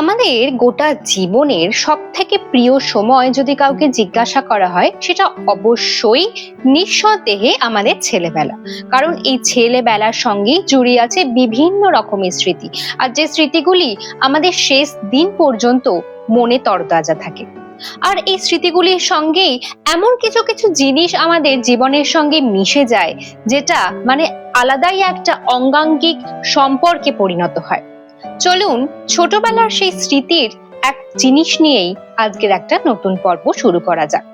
আমাদের গোটা জীবনের সব থেকে প্রিয় সময় যদি কাউকে জিজ্ঞাসা করা হয়, সেটা অবশ্যই নিঃসন্দেহে আমাদের ছেলেবেলা। কারণ এই ছেলেবেলার সঙ্গেই জড়িয়ে আছে বিভিন্ন রকমের স্মৃতি। আর যে স্মৃতিগুলি আমাদের শেষ দিন পর্যন্ত মনে তরতাজা থাকে। আর এই স্মৃতিগুলির সঙ্গেই এমন কিছু কিছু জিনিস আমাদের জীবনের সঙ্গে মিশে যায়, যেটা মানে আলাদাই একটা অঙ্গাঙ্গিক সম্পর্কে পরিণত হয়। চলুন, ছোটবেলার সেই স্মৃতির এক জিনিস নিয়েই আজকের একটা নতুন পর্ব শুরু করা যাক।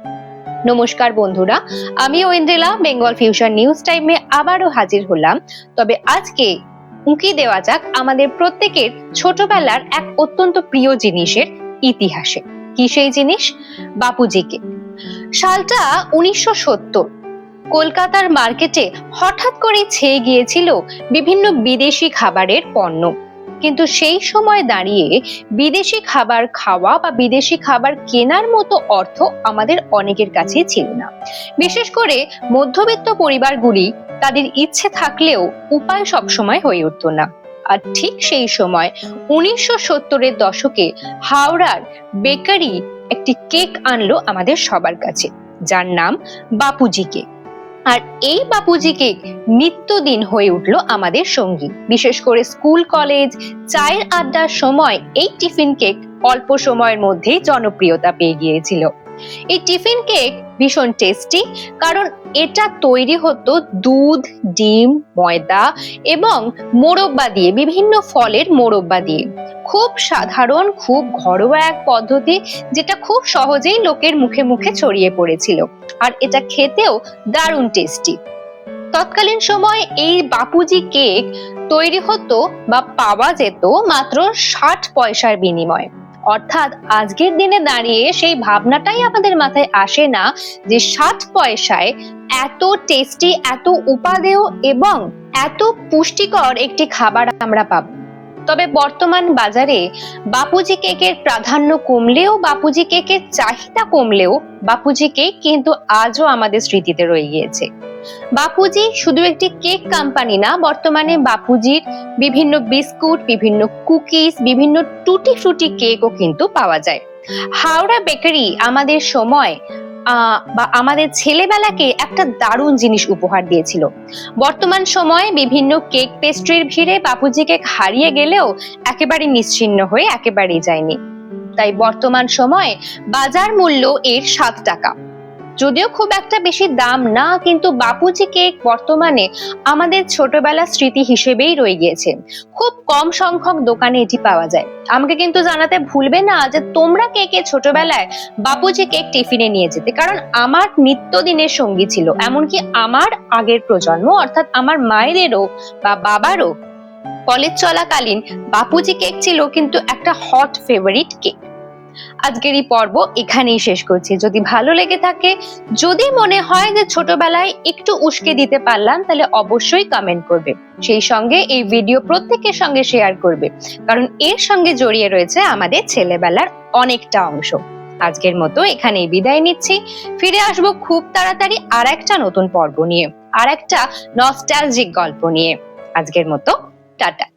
নমস্কার বন্ধুরা, আমি ঐন্দ্রিলা, বেঙ্গল ফিউশন নিউজ টাইমে আবারও হাজির হলাম। তবে আজকে উঁকি দেওয়া যাক আমাদের প্রত্যেকের ছোটবেলার এক অত্যন্ত প্রিয় জিনিসের ইতিহাসে। কি সেই জিনিস? বাপুজিকে। সালটা উনিশশো সত্তর। কলকাতার মার্কেটে হঠাৎ করে ছেয়ে গিয়েছিল বিভিন্ন বিদেশি খাবারের পণ্য। কিন্তু সেই সময় দাঁড়িয়ে বিদেশি খাবার খাওয়া বা বিদেশি খাবার কেনার মতো অর্থ আমাদের অনেকের কাছেই ছিল না। বিশেষ করে মধ্যবিত্ত পরিবারগুলি তাদের ইচ্ছে থাকলেও উপায় সবসময় হয়ে উঠতো না। আর ঠিক সেই সময় উনিশশো সত্তরের দশকে হাওড়ার বেকারি একটি কেক আনলো আমাদের সবার কাছে, যার নাম বাপুজি কেক আর এই বাপুজিকে নিত্যদিন হয়ে উঠল আমাদের সঙ্গী। বিশেষ করে স্কুল, কলেজ, চায়ের আড্ডার সময় এই টিফিন কেক অল্প সময়ের মধ্যেই জনপ্রিয়তা পেয়ে গিয়েছিল। এই টিফিন কেক ভীষণ টেস্টি, কারণ এটা তৈরি হতো দুধ, ডিম, ময়দা এবং মোরব্বা দিয়ে, বিভিন্ন ফলের মোরব্বা দিয়ে। খুব সাধারণ, খুব ঘরোয়া এক পদ্ধতি যেটা খুব সহজেই লোকের মুখে মুখে ছড়িয়ে পড়েছিল। আর এটা খেতেও দারুণ টেস্টি। তৎকালীন সময় এই বাপুজি কেক তৈরি হতো বা পাওয়া যেত মাত্র ষাট পয়সার বিনিময়ে। অর্থাৎ আজকের দিনে দাঁড়িয়ে সেই ভাবনাটাই আমাদের মাথায় আসে না যে ষাট পয়সায় এত টেস্টি এত উপাদেয় এবং এত পুষ্টিকর একটি খাবার আমরা পাবো। তবে বর্তমান বাজারে বাপুজি কেকের প্রাধান্য কমলেও, বাপুজি কেকের চাহিদা কমলেও, বাপুজি কেক কিন্তু আজও আমাদের স্মৃতিতে রয়ে গিয়েছে। বাপুজি শুধু একটি কেক কোম্পানি না, বর্তমানে বাপুজির বিভিন্ন বিস্কুট, বিভিন্ন কুকিজ, বিভিন্ন টুটি ফ্রুটি কেকও কিন্তু পাওয়া যায়। হাওড়া বেকারি আমাদের সময় বা আমাদের ছেলেবেলাকে একটা দারুণ জিনিস উপহার দিয়েছিল। বর্তমান সময়ে বিভিন্ন কেক পেস্ট্রির ভিড়ে বাপুজি কেক হারিয়ে গেলেও একেবারে নিশ্চিহ্ন হয়ে একেবারেই যায়নি। তাই বর্তমান সময়ে বাজার মূল্য এর সাত টাকা। যদিও খুব একটা বেশি দাম না, কিন্তু বাপুজি কেক বর্তমানে আমাদের ছোটবেলার স্মৃতি হিসেবেই রয়ে গিয়েছে। খুব কম সংখ্যক দোকানে এটি পাওয়া যায়। আমাকে কিন্তু জানাতে ভুলবে না যে তোমরা কে কে ছোটবেলায় বাপুজি কেক টিফিনে নিয়ে যেতে। কারণ আমার নিত্যদিনের সঙ্গী ছিল, এমনকি আমার আগের প্রজন্ম, অর্থাৎ আমার মায়েদেরও বা বাবারও। কলেজ চলাকালীন বাপুজি কেক ছিল কিন্তু একটা হট ফেভারিট কেক। আজকের এই পর্ব এখানেই শেষ করছি। যদি ভালো লেগে থাকে, যদি মনে হয় যে ছোটবেলায় একটু উস্কে দিতে পারলাম, তাহলে অবশ্যই কমেন্ট করবে। সেই সঙ্গে এই ভিডিও প্রত্যেকের সঙ্গে শেয়ার করবে। কারণ এর সঙ্গে জড়িয়ে রয়েছে আমাদের ছেলেবেলার অনেকটা অংশ। আজকের মতো এখানেই বিদায় নিচ্ছি। ফিরে আসব খুব তাড়াতাড়ি আর একটা নতুন পর্ব নিয়ে আর একটা নস্টালজিক গল্প নিয়ে। আজকের মতো, টাটা।